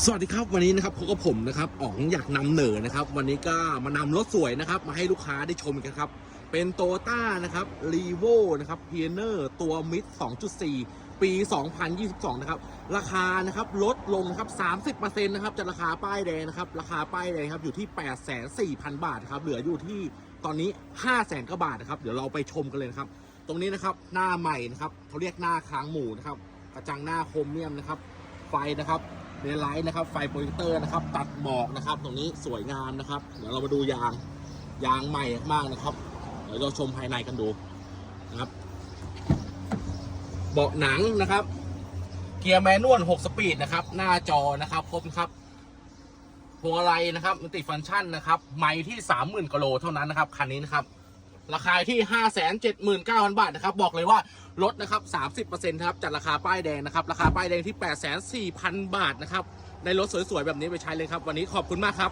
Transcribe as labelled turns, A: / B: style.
A: สวัสดีครับวันนี้นะครับพบกับผมนะครับอ๋องอยากนำเหนอนะครับ วันนี้ก็มานำรถสวยนะครับ มาให้ลูกค้าได้ชมกันครับ เป็นโตต้านะครับรีโวนะครับเพียเนอร์ตัวมิด2.4 ปี 2022 นะครับ ราคานะครับลดลงครับ 30%นะครับจากราคาป้ายแดงนะครับ ราคาป้ายแดงครับอยู่ที่8,400,000 บาทครับเหลืออยู่ที่ตอนนี้ 500,000กว่าบาทนะครับ เดี๋ยวเราไปชมกันเลยนะครับ ตรงนี้นะครับหน้าใหม่นะครับเขาเรียกหน้าค้างหมูนะครับกระจังหน้าโครเมียมนะครับไฟนะครับ เดนไลท์นะครับ ไฟโปรเจคเตอร์นะครับ ตัดหมอกนะครับ ตรงนี้สวยงามนะครับ เดี๋ยวเรามาดูยาง ยางใหม่มากนะครับ เดี๋ยวเราชมภายในกันดูนะครับ เบาะหนังนะครับ เกียร์แมนนวล 6 สปีดนะครับ หน้าจอนะครับครบครับพวงมาลัยนะครับมัลติฟังก์ชันนะครับ ไมค์ที่ 30,000กิโลเท่านั้นนะครับ คันนี้นะครับ ราคาที่ 579,000 บาทนะครับ บอกเลยว่าลดนะครับ 30%ครับจากราคาป้ายแดงนะครับ ราคาป้ายแดงที่ 804,000 บาทนะครับ ในรถสวยๆ แบบนี้ไปใช้เลยครับ วันนี้ขอบคุณมากครับ